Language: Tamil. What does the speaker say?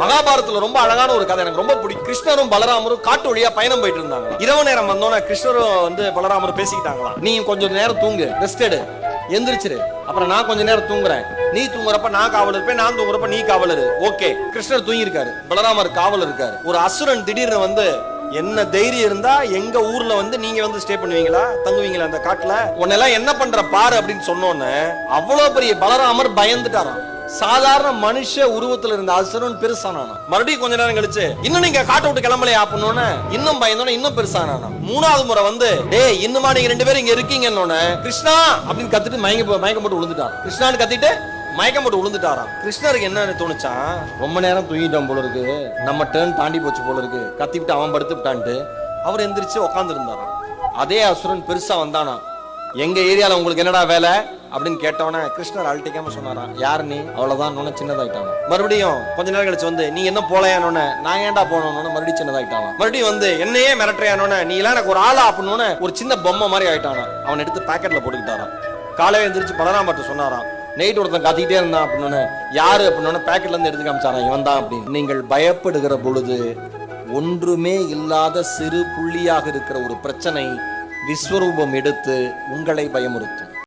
மகாபாரதத்துல ரொம்ப அழகான ஒரு கதை. எனக்கு ரொம்ப பிடிக்கும். கிருஷ்ணரும் பலராமரும் காட்டு வழியா பயணம் போயிட்டு இருந்தாங்க. இரவு நேரம் வந்தோன்னா கிருஷ்ணரும் வந்து பலராமரும் பேசிக்கிட்டாங்களா நீ கொஞ்சம் நேரம் தூங்கு. ரெஸ்ட் எடு. எந்திரிச்சிரு. அப்புறம் நான் கொஞ்ச நேரம் தூங்குறேன். நீ தூங்குறப்ப நான் காவல் இருப்பேன். நான் தூங்குறப்ப நீ காவலர் ஓகே. கிருஷ்ணர் தூங்கி இருக்காரு பலராமர் காவல் இருக்காரு. ஒரு அசுரன் திடீர்னு வந்து என்ன தைரியம் இருந்தா எங்க ஊர்ல வந்து நீங்க வந்து ஸ்டே பண்ணுவீங்களா? தங்குவீங்களா அந்த காட்டுல? உன்னெல்லாம் என்ன பண்ற பாரு அப்படின்னு சொன்னோன்னு அவ்வளவு பெரிய பலராமர் பயந்துட்டாராம். சாதாரண மனுஷ உருவத்துல இருந்த அசுரன் பெருசானானா? மறுபடியும் கொஞ்ச நேரம் கழிச்சு இன்னும் நீங்க காட்ட விட்டு கிளம்பலையா? அப்படின்னு இன்னும் பயந்தோன்னு இன்னும் பெருசானானா? மூணாவது முறை வந்து டேய் இன்னுமா நீங்க ரெண்டு பேரும் இங்க இருக்கீங்கன்னு கிருஷ்ணா! அப்படின்னு கத்திட்டு மயங்க மயக்கம் போட்டு விழுந்துட்டான். கிருஷ்ணான்னு கத்திட்டு மயக்கம் போட்டு விழுந்துட்டாராம் கிருஷ்ணருக்கு என்ன தோணுச்சா? ரொம்ப நேரம் தூங்கிட்டோம் போல இருக்கு. நம்ம டேர்ன் தாண்டி போச்சு போல இருக்கு. கத்தி விட்டு அவன் படுத்து விட்டான்ட்டு அவர் எந்திரிச்சு உட்காந்துருந்தாராம் அதே அசுரன் பெருசா வந்தானா எங்க ஏரியால உங்களுக்கு என்னடா வேலை? அப்படின்னு கேட்டவன கிருஷ்ணர் அழட்டிக்காம சொன்னாராம் யார் நீ? அவ்வளவுதான். சின்னதாயிட்டாங்க மறுபடியும் கொஞ்ச நேரம் கழிச்சு வந்து நீ என்ன போலையானோன்னு? நான் ஏன்டா போனோன்னு? மறுபடியும் சின்னதாயிட்டாங்க மறுபடியும் வந்து என்னையே மிரட்டுறியானோன்னு? நீ எல்லாம் எனக்கு ஒரு ஆளா அப்படின்னு ஒரு சின்ன பொம்மை மாதிரி ஆயிட்டானா. அவன் எடுத்து பாக்கெட்ல போட்டுக்கிட்டாரான் காலையில எந்திரிச்சு பலராமர்ட்ட சொன்னாராம். நைட் ஒருத்தன் கத்திக்கிட்டே இருந்தான் அப்படின்னு. யாரு? அப்படின்னு பேக்கெட்ல இருந்து எடுத்து காமிச்சாரான் இவன் தான் அப்படின்னு. நீங்கள் பயப்படுகிற பொழுது ஒன்றுமே இல்லாத சிறு புள்ளியாக இருக்கிற ஒரு பிரச்சனை விஸ்வரூபம் எடுத்து உங்களை பயமுறுத்தும்.